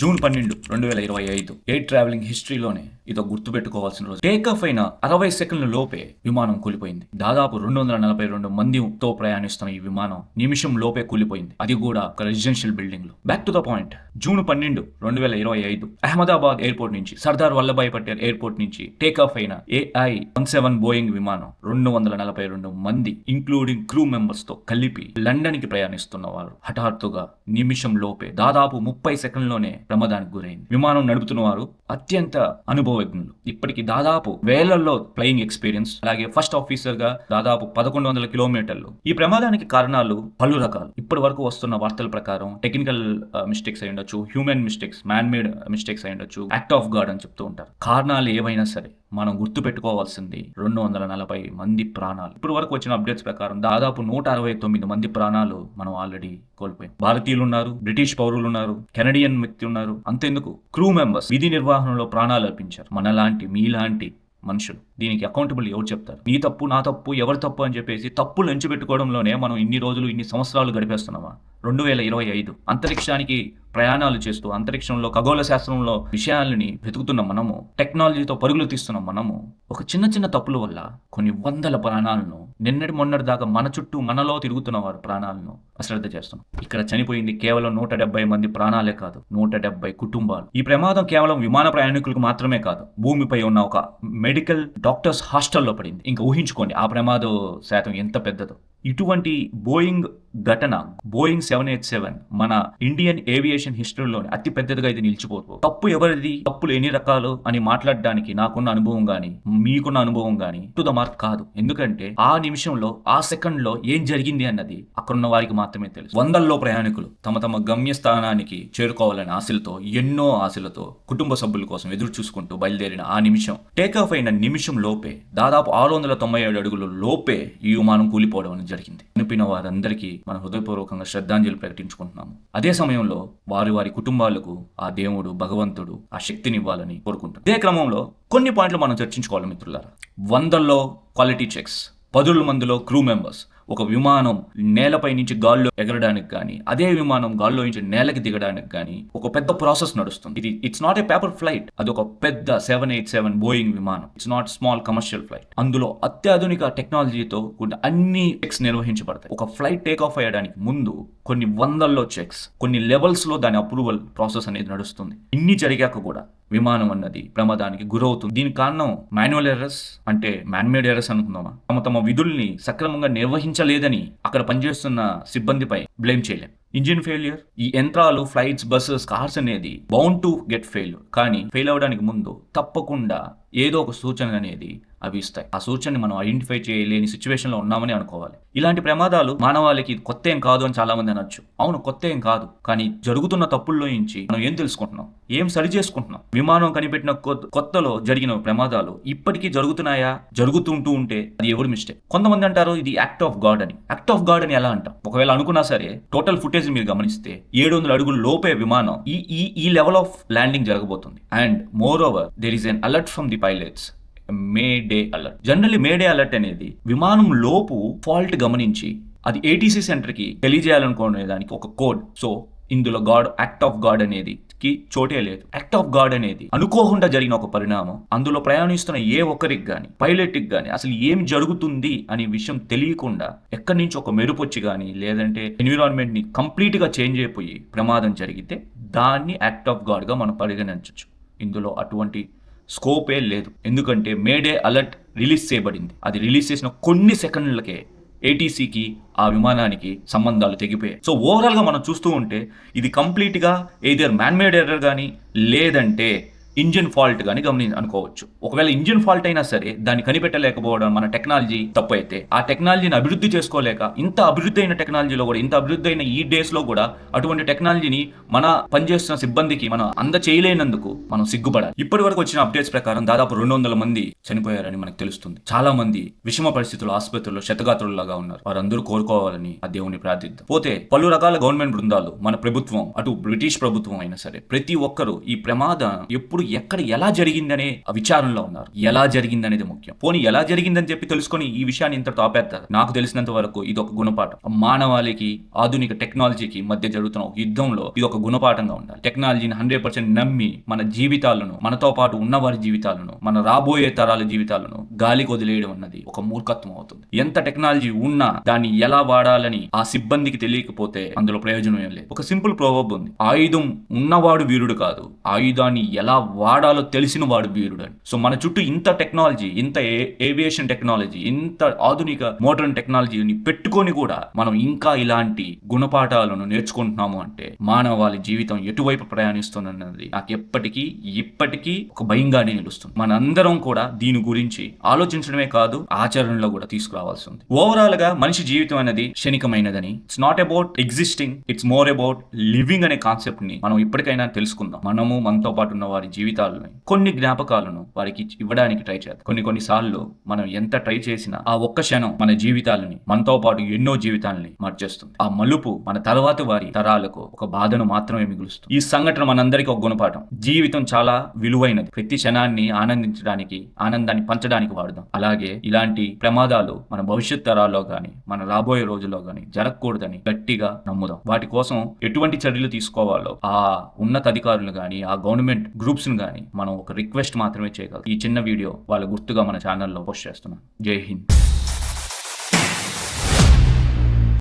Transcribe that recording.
June పన్నెండు రెండు వేల ఇరవై ఐదు. ఎయిర్ ట్రావెలింగ్ హిస్టరీలోనే ఇదో గుర్తుపెట్టుకోవాల్సిన రోజు. టేక్ ఆఫ్ అయిన అరవై సెకండ్ల లోపే విమానం కూలిపోయింది. దాదాపు రెండు వందల నలభై రెండు మందితో ప్రయాణిస్తున్న ఈ విమానం నిమిషం లోపే కూలిపోయింది. అది కూడా ఒక రెసిడెన్షియల్ బిల్డింగ్లో. Back to the point June పన్నెండు రెండు వేల ఇరవై ఐదు. అహ్మదాబాద్ ఎయిర్పోర్ట్ నుంచి సర్దార్ వల్లభాయ్ పటేల్ ఎయిర్పోర్ట్ నుంచి టేక్ ఆఫ్ అయిన ఏఐ వన్ సెవెన్ బోయింగ్ విమానం రెండు వందల నలభై రెండు మంది ఇంక్లూడింగ్ క్రూ మెంబర్స్తో కలిపి లండన్కి ప్రయాణిస్తున్న వారు. హఠాత్తుగా నిమిషం లోపే దాదాపు ముప్పై సెకండ్లోనే ప్రమాదానికి గురైంది. విమానం నడుపుతున్న వారు అత్యంత అనుభవజ్ఞులు. ఇప్పటికి దాదాపు వేలల్లో ఫ్లయింగ్ ఎక్స్పీరియన్స్ అలాగే ఫస్ట్ ఆఫీసర్గా దాదాపు పదకొండు వందల కిలోమీటర్లు. ఈ ప్రమాదానికి కారణాలు పలు రకాలు. ఇప్పటి వరకు వస్తున్న వార్తల ప్రకారం టెక్నికల్ మిస్టేక్స్ అయి ఉండొచ్చు human mistakes man made mistakes అయి ఉండొచ్చు యాక్ట్ ఆఫ్ గాడ్ అని చెప్తూ ఉంటారు. కారణాలు ఏవైనా సరే మనం గుర్తుపెట్టుకోవాల్సింది రెండు వందల నలభై మంది ప్రాణాలు. ఇప్పుడు వరకు వచ్చిన అప్డేట్స్ ప్రకారం దాదాపు నూట అరవై తొమ్మిది మంది ప్రాణాలు మనం ఆల్రెడీ కోల్పోయాం. భారతీయులు ఉన్నారు బ్రిటిష్ పౌరులు ఉన్నారు కెనడియన్ వ్యక్తి ఉన్నారు అంతెందుకు? క్రూ మెంబర్స్ విధి నిర్వహణలో ప్రాణాలు అర్పించారు. మనలాంటి మీలాంటి మనుషులు. దీనికి అకౌంటబుల్ ఎవరు చెప్తారు? నీ తప్పు నా తప్పు ఎవరి తప్పు అని చెప్పేసి తప్పులు ఎంచిపెట్టుకోవడంలోనే మనం ఇన్ని రోజులు ఇన్ని సంవత్సరాలు గడిపేస్తున్నామా? రెండు వేల ఇరవై ఐదు అంతరిక్షానికి ప్రయాణాలు చేస్తూ అంతరిక్షంలో ఖగోళ శాస్త్రంలో విషయాలని వెతుకుతున్న మనము టెక్నాలజీతో పరుగులు తీస్తున్న మనము ఒక చిన్న చిన్న తప్పుల వల్ల కొన్ని వందల ప్రాణాలను నిన్నటి మొన్నటి దాకా మన చుట్టూ మనలో తిరుగుతున్న వారి ప్రాణాలను అశ్రద్ధ చేస్తున్నాం. ఇక్కడ చనిపోయింది కేవలం నూట డెబ్బై మంది ప్రాణాలే కాదు నూట డెబ్బై కుటుంబాలు. ఈ ప్రమాదం కేవలం విమాన ప్రయాణికులకు మాత్రమే కాదు భూమిపై ఉన్న ఒక మెడికల్ డాక్టర్స్ హాస్టల్లో పడింది. ఇంకా ఊహించుకోండి ఆ ప్రమాద శాతం ఎంత పెద్దదో. ఇటువంటి బోయింగ్ ఘటన బోయింగ్ సెవెన్ ఎయిట్ సెవెన్ మన ఇండియన్ ఏవియేషన్ హిస్టరీలోనే అతి పెద్దదిగా ఇది నిలిచిపోతుంది. తప్పు ఎవరిది? తప్పులు ఎన్ని రకాలు? అని మాట్లాడడానికి నాకున్న అనుభవం గాని మీకున్న అనుభవం గాని టు ద మార్క్ కాదు. ఎందుకంటే ఆ నిమిషంలో ఆ సెకండ్లో ఏం జరిగింది అన్నది అక్కడున్న వారికి మాత్రమే తెలుసు. వందల్లో ప్రయాణికులు తమ తమ గమ్యస్థానానికి చేరుకోవాలని ఆశలతో ఎన్నో ఆశలతో కుటుంబ సభ్యుల కోసం ఎదురు చూసుకుంటూ బయలుదేరిన ఆ నిమిషం. టేక్ ఆఫ్ అయిన నిమిషం లోపే దాదాపు ఆరు వందల తొంభై ఏడు అడుగుల లోపే ఈ విమానం కూలిపోవడం జరిగింది. చనిపోయిన వారందరికీ మనం హృదయపూర్వకంగా శ్రద్ధాంజలి ప్రకటించుకుంటున్నాము. అదే సమయంలో వారి వారి కుటుంబాలకు ఆ దేవుడు భగవంతుడు ఆ శక్తిని ఇవ్వాలని కోరుకుంటాం ఇదే క్రమంలో కొన్ని పాయింట్లు మనం చర్చించుకోవాలి మిత్రులారా. వందల్లో క్వాలిటీ చెక్స్ పదుల మందిలో క్రూ మెంబర్స్ ఒక విమానం నేలపై నుంచి గాల్లో ఎగరడానికి కానీ అదే విమానం గాల్లో నుంచి నేలకి దిగడానికి కానీ ఒక పెద్ద ప్రాసెస్ నడుస్తుంది. ఇది it's not a paper flight అది ఒక పెద్ద సెవెన్ ఎయిట్ సెవెన్ బోయింగ్ విమానం. It's not small commercial flight అందులో అత్యాధునిక టెక్నాలజీతో కూడిన అన్ని చెక్స్ నిర్వహించబడతాయి. ఒక ఫ్లైట్ టేక్ ఆఫ్ అయ్యడానికి ముందు కొన్ని వందల్లో చెక్స్ కొన్ని లెవెల్స్లో దాని అప్రూవల్ ప్రాసెస్ అనేది నడుస్తుంది. ఇన్ని జరిగాక కూడా విమానం అన్నది ప్రమాదానికి గురవుతుంది. దీనికి కారణం మాన్యువల్ ఎర్రస్ అంటే మ్యాన్మేడ్ ఎర్రస్ అనుకుందామా? తమ తమ విధుల్ని సక్రమంగా నిర్వహించలేదని అక్కడ పనిచేస్తున్న సిబ్బందిపై బ్లేమ్ చేయలేం. ఇంజిన్ ఫెయిల్యూర్ ఈ యంత్రాలు ఫ్లైట్స్ బస్సెస్ కార్స్ అనేది బౌండ్ టు గెట్ ఫెయిల్ కానీ ఫెయిల్ అవ్వడానికి ముందు తప్పకుండా ఏదో ఒక సూచన అనేది అవి ఇస్తాయి. ఆ సూచనని మనం ఐడెంటిఫై చేయలేని సిచ్యువేషన్లో ఉన్నామని అనుకోవాలి. ఇలాంటి ప్రమాదాలు మానవాళికి ఇది కొత్త ఏం కాదు అని చాలా మంది అనొచ్చు. అవును కొత్త ఏం కాదు. కానీ జరుగుతున్న తప్పుల్లో నుంచి మనం ఏం తెలుసుకుంటున్నాం? ఏం సరి చేసుకుంటున్నాం? విమానం కనిపెట్టిన కొత్తలో జరిగిన ప్రమాదాలు ఇప్పటికీ జరుగుతున్నాయా? జరుగుతుంటూ ఉంటే అది ఎవరి మిస్టేక్? కొంతమంది అంటారు ఇది యాక్ట్ ఆఫ్ గాడ్ అని. యాక్ట్ ఆఫ్ గాడ్ అని ఎలా అంటాం? ఒకవేళ అనుకున్నా సరే టోటల్ ఫుటేజ్ మీరు గమనిస్తే ఏడు వందల అడుగుల లోపే విమానం ఈ ఈ ఈ లెవెల్ ఆఫ్ ల్యాండింగ్ జరగబోతుంది. And moreover there is an alert from the pilots mayday alert generally mayday alert అనేది విమానం లోపు ఫాల్ట్ గమనించి అది ఏటీసీ సెంటర్కి తెలియజేయాలనుకునే దానికి ఒక కోడ్ సో ఇందులో గాడ్ యాక్ట్ ఆఫ్ గాడ్ అనేది కి చోటే లేదు. యాక్ట్ ఆఫ్ గాడ్ అనేది అనుకోకుండా జరిగిన ఒక పరిణామం. అందులో ప్రయాణిస్తున్న ఏ ఒక్కరికి గాని పైలట్కి గాని అసలు ఏం జరుగుతుంది అనే విషయం తెలియకుండా ఎక్కడి నుంచి ఒక మెరుపొచ్చి కానీ లేదంటే ఎన్విరాన్మెంట్ని కంప్లీట్గా చేంజ్ అయిపోయి ప్రమాదం జరిగితే దాన్ని యాక్ట్ ఆఫ్ గాడ్గా మనం పరిగణించవచ్చు ఇందులో అటువంటి స్కోపే లేదు. ఎందుకంటే మేడే అలర్ట్ రిలీజ్ చేయబడింది. అది రిలీజ్ చేసిన కొన్ని సెకండ్లకే ఏటీసీకి ఆ విమానానికి సంబంధాలు తెగిపోయాయి. సో ఓవరాల్గా మనం చూస్తూ ఉంటే ఇది కంప్లీట్గా ఏదర్ మ్యాన్మేడ్ ఎర్రర్ కానీ లేదంటే ఇంజిన్ ఫాల్ట్ కానీ గమని అనుకోవచ్చు. ఒకవేళ ఇంజిన్ ఫాల్ట్ అయినా సరే దాన్ని కనిపెట్టలేకపోవడం మన టెక్నాలజీ తప్పు అయితే ఆ టెక్నాలజీని అభివృద్ధి చేసుకోలేక ఇంత అభివృద్ధి అయిన టెక్నాలజీలో కూడా ఇంత అభివృద్ధి అయిన ఈ డేస్లో కూడా అటువంటి టెక్నాలజీని మన పనిచేస్తున్న సిబ్బందికి మనం అంద చేయలేనందుకు మనం సిగ్గుపడాలి. ఇప్పటి వరకు వచ్చిన అప్డేట్స్ ప్రకారం దాదాపు రెండు వందల మంది చనిపోయారని మనకు తెలుస్తుంది. చాలా మంది విషమ పరిస్థితుల్లో ఆసుపత్రుల్లో శతగాత్రులలాగా ఉన్నారు. వారందరూ కోరుకోవాలని ఆ దేవుని ప్రార్థిద్దాం. పోతే పలు రకాల గవర్నమెంట్ బృందాలు మన ప్రభుత్వం అటు బ్రిటిష్ ప్రభుత్వం అయినా సరే ప్రతి ఒక్కరూ ఈ ప్రమాదం ఎప్పుడు ఎక్కడ ఎలా జరిగిందనే విచారంలో ఉన్నారు. ఎలా జరిగిందనేది ముఖ్యం. పోనీ ఎలా జరిగిందని చెప్పి తెలుసుకొని ఈ విషయాన్ని ఇంతటితో ఆపేస్తారు. నాకు తెలిసినంత వరకు ఇది ఒక గుణపాఠం. మానవాళికి ఆధునిక టెక్నాలజీకి మధ్య జరుగుతున్న ఒక యుద్ధంలో ఇది ఒక గుణపాఠంగా ఉండాలి. టెక్నాలజీని హండ్రెడ్ పర్సెంట్ నమ్మి మన జీవితాలను మనతో పాటు ఉన్నవారి జీవితాలను మన రాబోయే తరాల జీవితాలను గాలికి వదిలేయడం అన్నది ఒక మూర్ఖత్వం అవుతుంది. ఎంత టెక్నాలజీ ఉన్నా దాన్ని ఎలా వాడాలని ఆ సిబ్బందికి తెలియకపోతే అందులో ప్రయోజనం ఏం లేదు. ఒక సింపుల్ ప్రోవర్బ్ ఉంది. ఆయుధం ఉన్నవాడు వీరుడు కాదు. ఆయుధాన్ని ఎలా వాడాలో తెలిసిన వాడు వీరుడు అని సో మన చుట్టూ ఇంత టెక్నాలజీ ఇంత ఏవియేషన్ టెక్నాలజీ ఇంత ఆధునిక మోడర్న్ టెక్నాలజీని పెట్టుకొని కూడా మనం ఇంకా ఇలాంటి గుణపాఠాలను నేర్చుకుంటున్నాము అంటే మానవాళి జీవితం ఎటువైపు ప్రయాణిస్తుందన్నది నాకు ఎప్పటికీ ఇప్పటికీ ఒక భయంగానే నిలుస్తుంది. మనందరం కూడా దీని గురించి ఆలోచించడమే కాదు ఆచరణలో కూడా తీసుకురావాల్సి ఉంది. ఓవరాల్గా మనిషి జీవితం అనేది క్షణికమైనదని it's not about existing it's more about living అనే కాన్సెప్ట్ని మనం ఇప్పటికైనా తెలుసుకుందాం. మనము మనతో పాటు ఉన్న వారి జీవితం జీవితాలని కొన్ని జ్ఞాపకాలను వారికి ఇవ్వడానికి ట్రై చేద్దాం. కొన్ని కొన్ని సార్లు మనం ఎంత ట్రై చేసినా ఆ ఒక్క క్షణం మన జీవితాలని మనతో పాటు ఎన్నో జీవితాలని మార్చేస్తుంది. ఆ మలుపు మన తర్వాత వారి తరాలకు ఒక బాధను మాత్రమే మిగులుస్తుంది. ఈ సంఘటన మనందరికీ ఒక గుణపాఠం. జీవితం చాలా విలువైనది. ప్రతి క్షణాన్ని ఆనందించడానికి ఆనందాన్ని పంచడానికి వాడదాం. అలాగే ఇలాంటి ప్రమాదాలు మన భవిష్యత్ తరాల్లో కానీ మన రాబోయే రోజుల్లో కానీ జరగకూడదని గట్టిగా నమ్ముదాం. వాటి కోసం ఎటువంటి చర్యలు తీసుకోవాలో ఆ ఉన్నతాధికారులు కానీ ఆ గవర్నమెంట్ గ్రూప్స్ ను కానీ మనం ఒక రిక్వెస్ట్ మాత్రమే చేయగలం ఈ చిన్న వీడియో వాళ్ళ గుర్తుగా మన ఛానల్లో పోస్ట్ చేస్తున్నాం జై హింద్.